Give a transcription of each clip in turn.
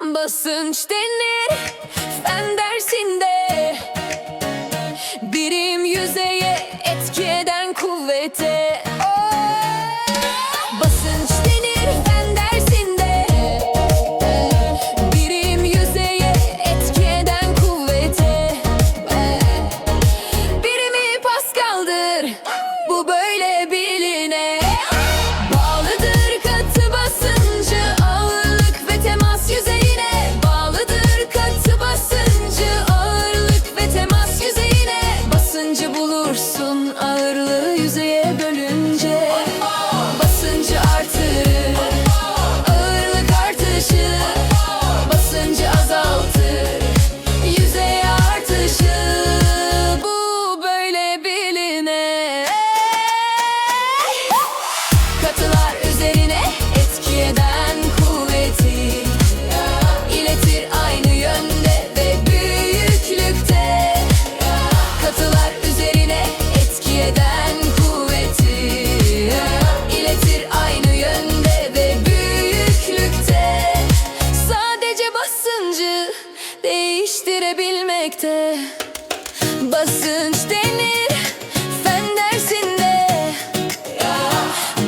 Basınç denir fen dersinde. Birim yüzeye etki eden kuvvete. Basınç denir fen dersinde. Birim yüzeye etki eden Birimi Pascal'dır Bu böyle biline değiştirebilmekte Basınç denir fen dersinde.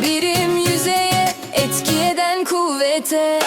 Birim yüzeye etki eden kuvvete